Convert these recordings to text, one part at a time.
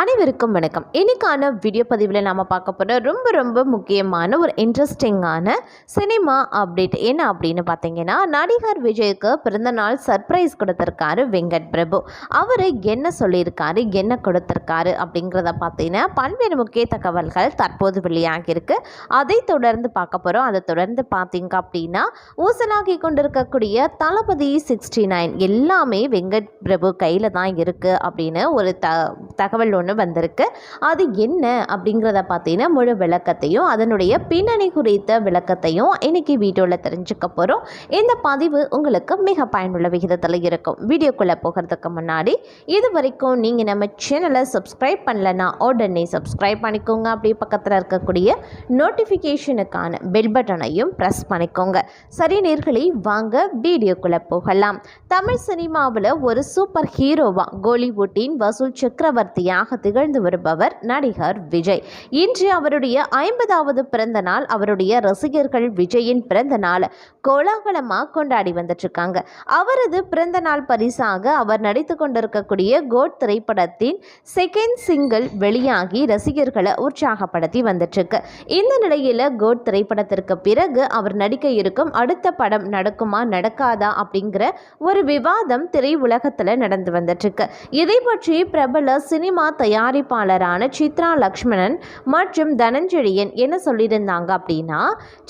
அனைவருக்கும் வணக்கம். இன்றைக்கான வீடியோ பதிவில் நாம் பார்க்க போகிற ரொம்ப ரொம்ப முக்கியமான ஒரு இன்ட்ரெஸ்டிங்கான சினிமா அப்டேட் என்ன அப்படின்னு பார்த்தீங்கன்னா நடிகர் விஜய்க்கு பிறந்தநாள் சர்ப்ரைஸ் கொடுத்துருக்காரு வெங்கட் பிரபு. அவர் என்ன சொல்லியிருக்காரு என்ன கொடுத்துருக்காரு அப்படிங்கிறத பார்த்தீங்கன்னா பல்வேறு முக்கிய தகவல்கள் தற்போது வெளியாகியிருக்கு. அதை தொடர்ந்து பார்க்க போகிறோம் அதை தொடர்ந்து பார்த்தீங்க அப்படின்னா ஊசலாகி கொண்டிருக்கக்கூடிய தளபதி சிக்ஸ்டி நைன் எல்லாமே வெங்கட் பிரபு கையில் தான் இருக்குது அப்படின்னு ஒரு த தகவல் ஒன்று வந்திருக்கு. அது என்ன அப்படிங்கிறத பார்த்தீங்கன்னா முழு விளக்கத்தையும் அதனுடைய பின்னணி குறித்த விளக்கத்தையும் இன்னைக்கு வீடியோவில் தெரிஞ்சுக்க போகிறோம் இந்த பதிவு உங்களுக்கு மிக பயனுள்ள விகிதத்தில் இருக்கும். வீடியோக்குள்ளே போகிறதுக்கு முன்னாடி இது வரைக்கும் நீங்கள் நம்ம சேனலை சப்ஸ்கிரைப் பண்ணலன்னா உடனே சப்ஸ்கிரைப் பண்ணிக்கோங்க. அப்படியே பக்கத்தில் இருக்கக்கூடிய நோட்டிஃபிகேஷனுக்கான பெல் பட்டனையும் ப்ரெஸ் பண்ணிக்கோங்க. சரி நேர்களை வாங்க வீடியோக்குள்ளே போகலாம். தமிழ் சினிமாவில் ஒரு சூப்பர் ஹீரோவா கோலிவுட்டின் வசூல் சக்கரவர்த்தியாக திகழ்ந்து வருபவர் நடிகர் விஜய். இன்று அவருடைய ஐம்பதாவது பிறந்த நாள் அவருடைய ரசிகர்கள் விஜயின் பிறந்த நாள் கோலாகலமாக கொண்டாடி வந்துட்டு இருக்காங்க அவரது பிறந்த நாள் பரிசாக அவர் நடித்து கொண்டிருக்கக்கூடிய கோட் திரைப்படத்தின் செகண்ட் சிங்கிள் வெளியாகி ரசிகர்களை உற்சாகப்படுத்தி வந்துட்டு இந்த நிலையில் கோட் திரைப்படத்திற்கு பிறகு அவர் நடிக்க இருக்கும் அடுத்த படம் நடக்குமா நடக்காதா அப்படிங்கிற ஒரு விவாதம் திரையுலகத்தில் நடந்து வந்துட்டு இருக்கு இதை பற்றி பிரபல சினிமா தயாரிப்பாளரான சித்ரா லக்ஷ்மணன் மற்றும் தனஞ்செழியன் என்ன சொல்லியிருந்தாங்க அப்படின்னா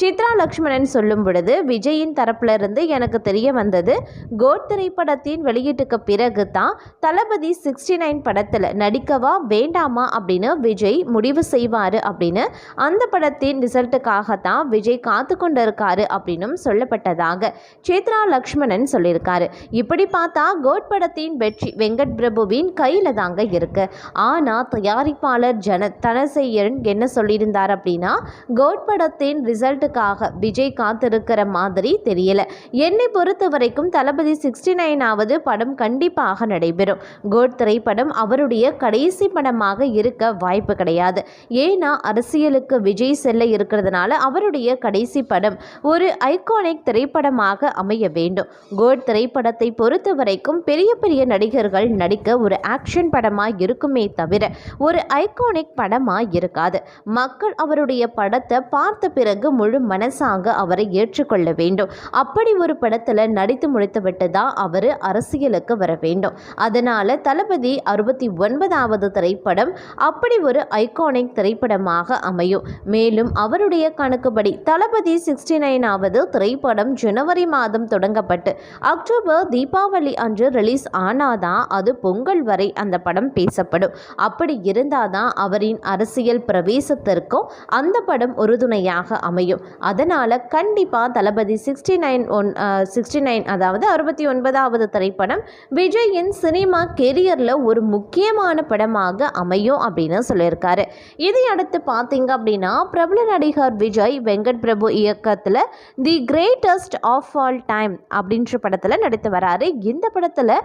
சித்ரா லக்ஷ்மணன் சொல்லும் பொழுது விஜயின் தரப்புல இருந்து எனக்கு தெரிய வந்தது கோட் திரைப்படத்தின் வெளியீட்டுக்கு பிறகு தான் தளபதி சிக்ஸ்டி நைன் படத்தில் நடிக்கவா வேண்டாமா அப்படின்னு விஜய் முடிவு செய்வார் அப்படின்னு அந்த படத்தின் ரிசல்ட்டுக்காக தான் விஜய் காத்து கொண்டு இருக்காரு அப்படின்னும் சொல்லப்பட்டதாக சித்ரா லக்ஷ்மணன் சொல்லியிருக்காரு. இப்படி பார்த்தா கோட் படத்தின் வெற்றி வெங்கட் பிரபுவின் கையில் தாங்க இருக்கு. ஆனால் தயாரிப்பாளர் ஜன தனசெய்யன் என்ன சொல்லியிருந்தார் அப்படின்னா கோட் படத்தின் ரிசல்ட்டுக்காக விஜய் காத்திருக்கிற மாதிரி தெரியல. என்னை பொறுத்த வரைக்கும் தளபதி சிக்ஸ்டி நைனாவது படம் கண்டிப்பாக நடைபெறும். கோட் திரைப்படம் அவருடைய கடைசி படமாக இருக்க வாய்ப்பு கிடையாது. ஏன்னா அரசியலுக்கு விஜய் செல்ல இருக்கிறதுனால அவருடைய கடைசி படம் ஒரு ஐகானிக் திரைப்படமாக அமைய வேண்டும். கோட் திரைப்படத்தை பொறுத்த வரைக்கும் பெரிய பெரிய நடிகர்கள் நடிக்க ஒரு ஆக்ஷன் படமாக இருக்குமே தவிர ஒரு ஐகானிக் படமாக இருக்காது மக்கள் அவருடைய படத்தை பார்த்த பிறகு முழு மனசாக அவரை ஏற்றுக்கொள்ள வேண்டும். அப்படி ஒரு படத்தில் நடித்து முடித்துவிட்டு தான் அவர் அரசியலுக்கு வர வேண்டும். அதனால் தளபதி அறுபத்தி ஒன்பதாவது திரைப்படம் அப்படி ஒரு ஐகானிக் திரைப்படமாக அமையும். மேலும் அவருடைய கணக்குப்படி தளபதி சிக்ஸ்டி நைனாவது திரைப்படம் ஜனவரி மாதம் தொடங்கப்பட்டு அக்டோபர் தீபாவளி அன்று ரிலீஸ் ஆனாதான் அது பொங்கல் வரை அந்த படம் பேசப்படும். அப்படி இருந்தாதான் அவரின் அரசியல் பிரவேசத்திற்கும் அந்த படம் உறுதுணையாக அமையும். அதனால் கண்டிப்பாக Thalapathy sixty nine one sixty nine அதாவது அறுபத்தி ஒன்பதாவது திரைப்படம் விஜயின் சினிமா கெரியரில் ஒரு முக்கியமான படமாக அமையும் அப்படின்னு சொல்லியிருக்காரு. இதையடுத்து பார்த்தீங்க அப்படின்னா பிரபல நடிகர் விஜய் வெங்கட் பிரபு இயக்கத்தில் the greatest of all time அப்படின்ற படத்தில் நடித்து வராரு. இந்த படத்தில்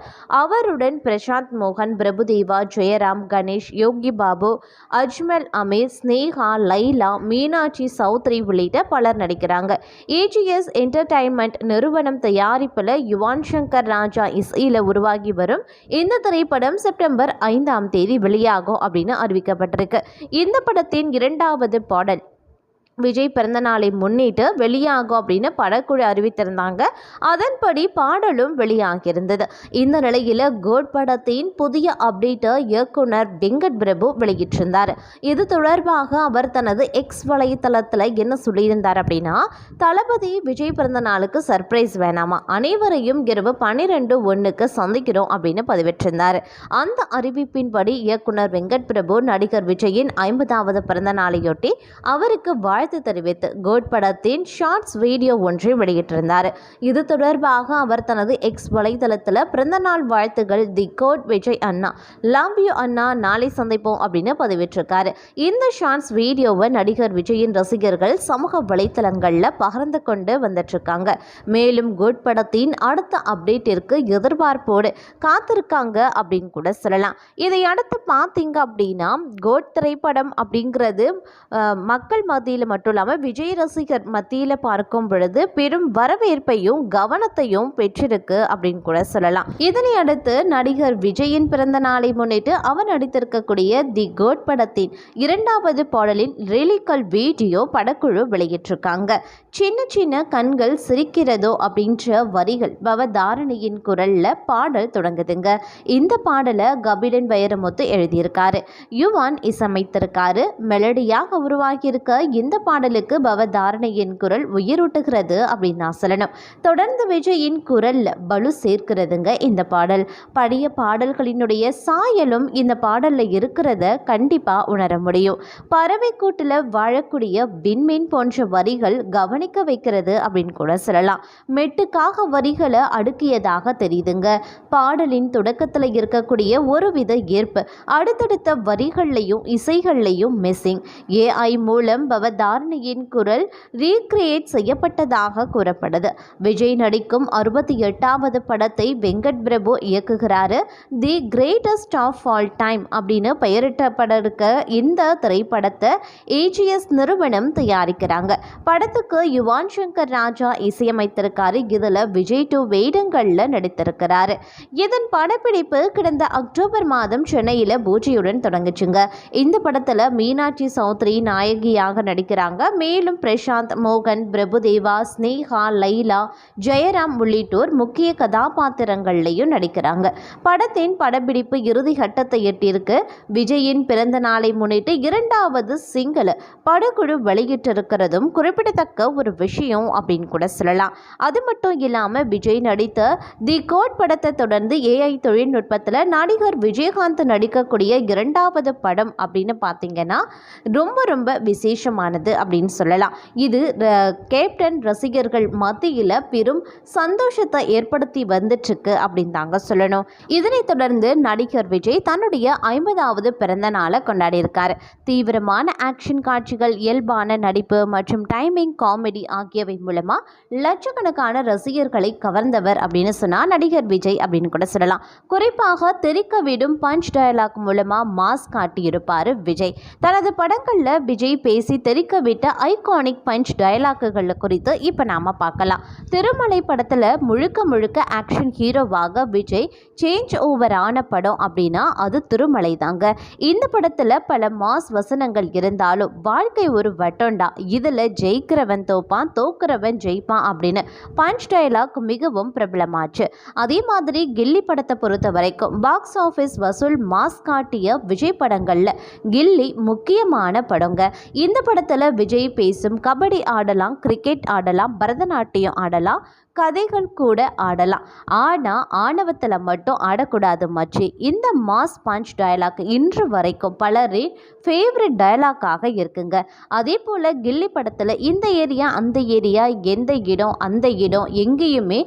அவருடன் பிரசாந்த் மோகன் பிரபுதேவா ஜெயராம் கணேஷ் யோகி பாபு அஜ்மல் அமீர் ஸ்னேகா லைலா மீனாட்சி சௌத்ரி உள்ளிட்ட பலர் நடிக்கிறாங்க. ஏஜிஎஸ் என்டர்டைன்மெண்ட் நிறுவனம் தயாரிப்பில் யுவான் சங்கர் ராஜா இசையில் உருவாகி வரும். இந்த திரைப்படம் செப்டம்பர் ஐந்தாம் தேதி வெளியாகும் அப்படின்னு அறிவிக்கப்பட்டிருக்கு. இந்த படத்தின் இரண்டாவது பாடல் விஜய் பிறந்தநாளை முன்னிட்டு வெளியாகும் அப்படின்னு படக்குழு அறிவித்திருந்தாங்க. அதன்படி பாடலும் வெளியாகியிருந்தது. இந்த நிலையில் கோட் படத்தின் புதிய அப்டேட்டை இயக்குனர் வெங்கட் பிரபு வெளியிட்டிருந்தார். இது தொடர்பாக அவர் தனது எக்ஸ் வலைத்தளத்தில் என்ன சொல்லியிருந்தார் அப்படின்னா தளபதி விஜய் பிறந்தநாளுக்கு சர்ப்ரைஸ் வேணாமா? அனைவரையும் இரவு பன்னிரெண்டு ஒன்றுக்கு சந்திக்கிறோம் அப்படின்னு பதிவிட்டிருந்தார். அந்த அறிவிப்பின்படி இயக்குனர் வெங்கட் பிரபு நடிகர் விஜயின் ஐம்பதாவது பிறந்த நாளையொட்டி அவருக்கு வாழ்த்து தெரிவித்து கோட் படத்தின் ஷார்ட்ஸ் வீடியோ ஒன்றை வெளியிட்டிருந்தார். இது தொடர்பாக அவர் தனது எக்ஸ் வலைதளத்தில் பிறந்தநாள் வாழ்த்துகள் தி கோட் விஜய் அண்ணா லவ் யூ அண்ணா நாளை சந்திப்போம் அப்படின்னு பதிவிட்டிருக்காரு. இந்த ஷார்ட்ஸ் வீடியோவை நடிகர் விஜயின் ரசிகர்கள் சமூக வலைத்தளங்களில் பகிர்ந்து கொண்டு வந்துட்டுருக்காங்க. மேலும் கோட் படத்தின் அடுத்த அப்டேட்டிற்கு எதிர்பார்ப்போடு காத்திருக்காங்க அப்படின்னு கூட சொல்லலாம். இதை அடுத்து பார்த்தீங்க அப்படின்னா கோட் திரைப்படம் அப்படிங்கிறது மக்கள் மத்தியில் மட்டும் இல்லாமல் விஜய் ரசிகர் மத்தியில் பார்க்கும் பொழுது பெரும் வரவேற்பையும் கவனத்தையும் பெற்றிருக்கு அப்படின்னு கூட சொல்லலாம். இதனை அடுத்து நடிகர் விஜயின் பிறந்த நாளை முன்னிட்டு அவர் நடித்திருக்கக்கூடிய தி கோட் படத்தின் இரண்டாவது பாடலின் ரிலிக்கல் வீடியோ படக்குழு வெளியிட்டிருக்காங்க. சின்ன சின்ன கண்கள் சிரிக்கிறதோ அப்படின்ற வரிகள் பவதாரணியின் குரல்ல பாடல் தொடங்குதுங்க. இந்த பாடலை கபிலன் வைரமுத்து எழுதியிருக்காரு. யுவான் இசையமைத்திருக்காரு. மெலடியாக உருவாகியிருக்க இந்த பாடலுக்கு பவதாரணையின் குரல் உயிரூட்டுகிறது அப்படின்னு நான் சொல்லணும். தொடர்ந்து விஜயின் குரல்ல பலு சேர்க்கிறதுங்க இந்த பாடல். பழைய பாடல்களினுடைய சாயலும் இந்த பாடல்ல இருக்கிறத கண்டிப்பா உணர முடியும். பறவை கூட்டுல வாழக்கூடிய விண்மீன் போன்ற வரிகள் கவனிக்க வைக்கிறது அப்படின்னு கூட சொல்லலாம். மெட்டுக்காக வரிகளை அடுக்கியதாக தெரியுதுங்க. பாடலின் தொடக்கத்தில் இருக்கக்கூடிய ஒருவித ஏற்பு. அடுத்தடுத்த வரிகள்லையும் இசைகள்லையும் மிஸ்ஸிங் ஏஐ மூலம் பவதாரணியின் குரல் ரீக்ரியேட் செய்யப்பட்டதாக கூறப்படுது. விஜய் நடிக்கும் அறுபத்தி எட்டாவது படத்தை Venkat Prabhu இயக்குகிறாரு. The greatest of all time அப்படின்னு பெயரிட்டப்பட இருக்க இந்த திரைப்படத்தை ஏஜிஎஸ் நிறுவனம் தயாரிக்கிறாங்க. படத்துக்கு யுவான் சங்கர் ராஜா இசையமைத்திருக்காரு. இதில் விஜய் டூ வேடங்களில் நடித்திருக்கிறாரு. இதன் படப்பிடிப்பு கடந்த அக்டோபர் மாதம் சென்னையில் பூஜையுடன் தொடங்குச்சுங்க. இந்த படத்தில் மீனாட்சி சௌத்ரி நாயகியாக நடிக்கிற இருக்கிறாங்க மேலும் பிரசாந்த் மோகன் பிரபுதேவா ஸ்னேகா லைலா ஜெயராம் உள்ளிட்டோர் முக்கிய கதாபாத்திரங்கள்லையும் நடிக்கிறாங்க. படத்தின் படப்பிடிப்பு இறுதி கட்டத்தை எட்டியிருக்கு. விஜயின் பிறந்த நாளை முன்னிட்டு இரண்டாவது சிங்கிள் படக்குழு வெளியிட்டிருக்கிறதும் குறிப்பிடத்தக்க ஒரு விஷயம் அப்படின்னு கூட சொல்லலாம். அது மட்டும் இல்லாமல் விஜய் நடித்த தி கோட் படத்தை தொடர்ந்து ஏஐ தொழில்நுட்பத்தில் நடிகர் விஜயகாந்த் நடிக்கக்கூடிய இரண்டாவது படம் அப்படின்னு பார்த்தீங்கன்னா ரொம்ப ரொம்ப விசேஷமானது. அப்படின்னு சொல்லலாம். இது கேப்டன் ரசிகர்கள் மத்தியில் பெரும் சந்தோஷத்தை ஏற்படுத்தி வந்துட்டுருக்கு அப்படின்னு தாங்க சொல்லணும். இதனைத் தொடர்ந்து நடிகர் விஜய் தன்னுடைய ஐம்பதாவது பிறந்த நாளை கொண்டாடியிருக்கார். தீவிரமான ஆக்ஷன் காட்சிகள் இயல்பான நடிப்பு மற்றும் டைமிங் காமெடி ஆகியவை மூலமாக லட்சக்கணக்கான ரசிகர்களை கவர்ந்தவர் அப்படின்னு சொன்னால் நடிகர் விஜய் அப்படின்னு கூட சொல்லலாம். குறிப்பாக தெரிக்க விடும் பஞ்ச் டயலாக் மூலமாக மாஸ் காட்டியிருப்பார் விஜய். தனது படங்களில் விஜய் பேசி தெரிக்க தெறிக்க விட்ட ஐகானிக் பஞ்ச் டயலாக்குகள் குறித்து இப்போ நாம் பார்க்கலாம். திருமலை படத்தில் முழுக்க முழுக்க ஆக்ஷன் ஹீரோவாக விஜய் சேஞ்ச் ஓவர் ஆன படம் அப்படின்னா அது திருமலை தாங்க இந்த படத்தில் பல மாஸ் வசனங்கள் இருந்தாலும் வாழ்க்கை ஒரு வட்டம்டா. இதில் ஜெயிக்கிறவன் தோப்பான் தோக்குறவன் ஜெயிப்பான் அப்படின்னு பஞ்ச் டயலாக் மிகவும் பிரபலமாச்சு. அதே மாதிரி கில்லி படத்தை பொறுத்த வரைக்கும் பாக்ஸ் ஆஃபீஸ் வசூல் மாஸ் காட்டிய விஜய் படங்களில் கில்லி முக்கியமான படங்க. இந்த படத்தில் விஜய் பேசும் கபடி ஆடலாம் கிரிக்கெட் ஆடலாம் பரதநாட்டியம் ஆடலாம் கதைகள் கூட ஆடலாம். ஆனால் ஆணவத்தில் மட்டும் ஆடக்கூடாது மச்சி. இந்த மாஸ் பஞ்ச் டயலாக் இன்று வரைக்கும் பலரின் ஃபேவரட் டயலாக்காக இருக்குங்க. அதே போல் கில்லி படத்தில் இந்த ஏரியா அந்த ஏரியா எந்த இடம் அந்த இடம் எங்கேயுமே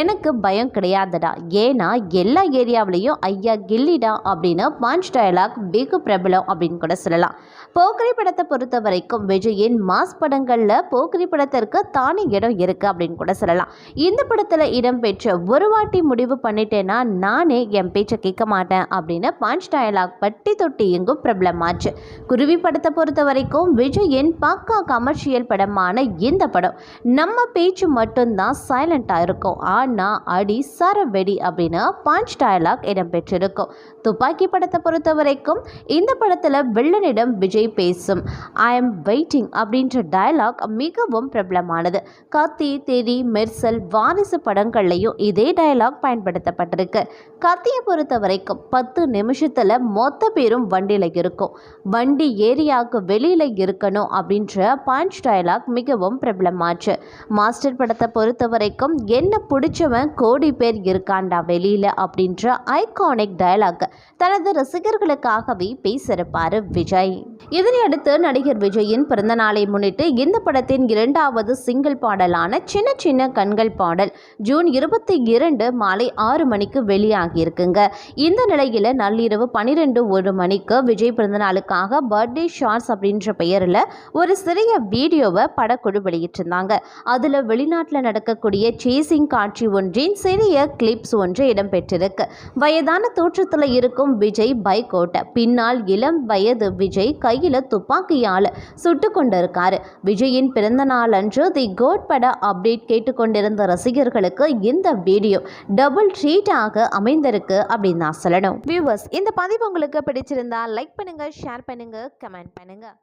எனக்கு பயம் கிடையாதுடா. ஏன்னா எல்லா ஏரியாவிலையும் ஐயா கில்லிடா அப்படின்னு பஞ்ச் டயலாக் வெகு பிரபலம் அப்படின்னு கூட சொல்லலாம். போக்கரி படத்தை பொறுத்த வரைக்கும் விஜயின் மாஸ் படங்களில் போக்கரி படத்திற்கு தானே இடம் இருக்குது அப்படின்னு கூட சொல்லலாம். இந்த படத்தில் இடம்பெற்ற ஒரு வாட்டி முடிவு பண்ணிட்டேன்னா நானே என் பேச்சை கேட்க மாட்டேன் அப்படின்னு பஞ்ச் டயலாக் பட்டி தொட்டி எங்கும் பிரபலமாச்சு. குருவி படத்தை பொறுத்த வரைக்கும் விஜயின் பக்கா கமர்ஷியல் படமான இந்த படம் நம்ம பேச்சு மட்டும்தான் சைலண்ட்டாக இருக்கும். ஆனால் அடி சர வெடி அப்படின்னு பஞ்ச் டயலாக் இடம்பெற்றிருக்கும் துப்பாக்கி படத்தை பொறுத்த வரைக்கும் இந்த படத்தில் வில்லனிடம் விஜய் பேசும். ஐ எம் வெயிட்டிங் அப்படின்ற டயலாக் மிகவும் பிரபலமானது. கத்தி தெரி மெர்சல் வாரிசு படங்கள்லையும் இதே டயலாக் பயன்படுத்தப்பட்டிருக்கு. கத்தியை பொறுத்த வரைக்கும் பத்து நிமிஷத்தில் மொத்த பேரும் வண்டியில் இருக்கும். வண்டி ஏரியாவுக்கு வெளியில் இருக்கணும் அப்படின்ற பஞ்ச் டயலாக் மிகவும் பிரபலமாச்சு. மாஸ்டர் படத்தை பொறுத்த வரைக்கும் என்ன பிடிச்சவன் கோடி பேர் இருக்காண்டா வெளியில் அப்படின்ற ஐகானிக் டயலாக் தனது ரசிகர்களுக்காகவே பேசியிருப்பார் விஜய். இதனை அடுத்து நடிகர் விஜயின் பிறந்தநாளை முன்னிட்டு இந்த படத்தின் இரண்டாவது சிங்கிள் பாடலான சின்ன சின்ன கண்கள் பாடல் ஜூன் இருபத்தி இரண்டு மாலை ஆறு மணிக்கு வெளியாகியிருக்குங்க. இந்த நிலையில் நள்ளிரவு பன்னிரெண்டு ஒரு மணிக்கு விஜய் பிறந்தநாளுக்காக பர்த்டே ஷார்ட்ஸ் அப்படின்ற பெயரில் ஒரு சிறிய வீடியோவை படக்குழு வெளியிட்டிருந்தாங்க. அதில் வெளிநாட்டில் நடக்கக்கூடிய சேசிங் காட்சி ஒன்றின் சிறிய கிளிப்ஸ் ஒன்று இடம்பெற்றிருக்கு. வயதான தோற்றத்தில் இருக்கும் விஜய் பைக் ஓட்ட பின்னால் இளம் வயது விஜய் கை கையில் துப்பாக்கியால் சுட்டு கொண்டிருக்காரு. விஜயின் பிறந்த நாள் அன்று தி கோட் பட அப்டேட் கேட்டுக்கொண்டிருந்த ரசிகர்களுக்கு இந்த வீடியோ டபுள் ட்ரீட்டாக அமைந்திருக்கு அப்படின்னு நான் சொல்லணும். வியூவர்ஸ் இந்த பதிவு உங்களுக்கு பிடிச்சிருந்தா லைக் பண்ணுங்கள் ஷேர் பண்ணுங்க கமெண்ட் பண்ணுங்கள்